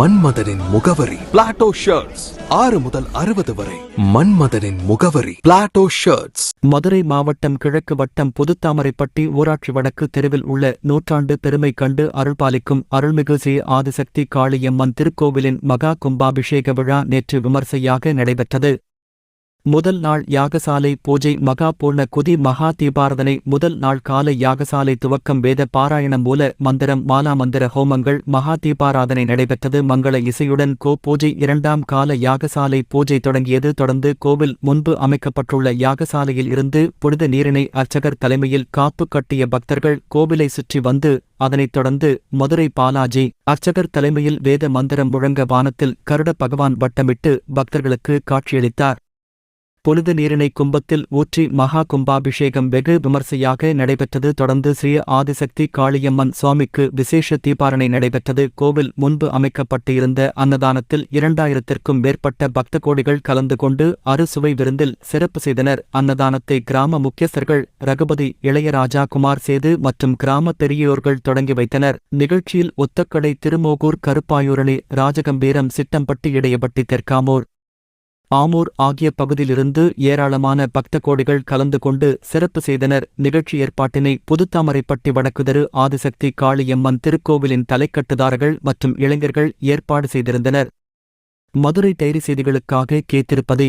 மன்மதனின் முகவரி. Plato shirts ஆறு முதல் அறுபது வரை. மன்மதனின் முகவரி. பிளாட்டோ ஷர்ட்ஸ் மதுரை மாவட்டம் கிழக்கு வட்டம் புதுத்தாமரைப்பட்டி ஊராட்சி வடக்கு தெருவில் உள்ள நூற்றாண்டு பெருமை கண்டு அருள்பாலிக்கும் அருள்மிகு ஸ்ரீ ஆதிசக்தி காளியம்மன் திருக்கோவிலின் மகா கும்பாபிஷேக விழா நேற்று விமர்சையாக நடைபெற்றது. முதல் நாள் யாகசாலை பூஜை மகா பூர்ண குதி மகா தீபாரதனை முதல் நாள் காலை யாகசாலை துவக்கம் வேத பாராயணம் மூல மந்திரம் மாலா மந்திர ஹோமங்கள் மகா தீபாராதனை நடைபெற்றது. மங்கள இசையுடன் கோ பூஜை இரண்டாம் கால யாகசாலை பூஜை தொடங்கியது. தொடர்ந்து கோவில் முன்பு அமைக்கப்பட்டுள்ள யாகசாலையில் இருந்து புனித நீரினை அர்ச்சகர் தலைமையில் காப்பு கட்டிய பக்தர்கள் கோவிலை சுற்றி வந்து அதனைத் தொடர்ந்து மதுரை பாலாஜி அர்ச்சகர் தலைமையில் வேத மந்திரம் முழங்க வானத்தில் கருட பகவான் வட்டமிட்டு பக்தர்களுக்கு காட்சியளித்தார். புனித நீரினை கும்பத்தில் ஊற்றி மகா கும்பாபிஷேகம் வெகு விமர்சையாக நடைபெற்றது. தொடர்ந்து ஸ்ரீ ஆதிசக்தி காளியம்மன் சுவாமிக்கு விசேஷ தீபாரணை நடைபெற்றது. கோவில் முன்பு அமைக்கப்பட்டு இருந்த அன்னதானத்தில் இரண்டாயிரத்திற்கும் மேற்பட்ட பக்த கோடிகள் கலந்து கொண்டு அறுசுவை விருந்தில் சிறப்பு செய்தனர். அன்னதானத்தை கிராம முக்கியஸ்தர்கள் ரகுபதி இளையராஜா குமார் சேது மற்றும் கிராம பெரியோர்கள் தொடங்கி வைத்தனர். நிகழ்ச்சியில் ஒத்தக்கடை திருமோகூர் கருப்பாயூரணி ராஜகம்பீரம் சிட்டம்பட்டி இடையபட்டி தெற்காமூர் ஆமூர் ஆகிய பகுதியிலிருந்து ஏராளமான பக்த கோடிகள் கலந்து கொண்டு சிறப்பு செய்தனர். நிகழ்ச்சி ஏற்பாட்டினை புதுத்தாமரைப்பட்டி வடக்குதரு ஆதிசக்தி காளியம்மன் திருக்கோவிலின் தலைக்கட்டுதாரர்கள் மற்றும் இளைஞர்கள் ஏற்பாடு செய்திருந்தனர். மதுரை டைரி செய்திகளுக்காக கேத்திருப்பது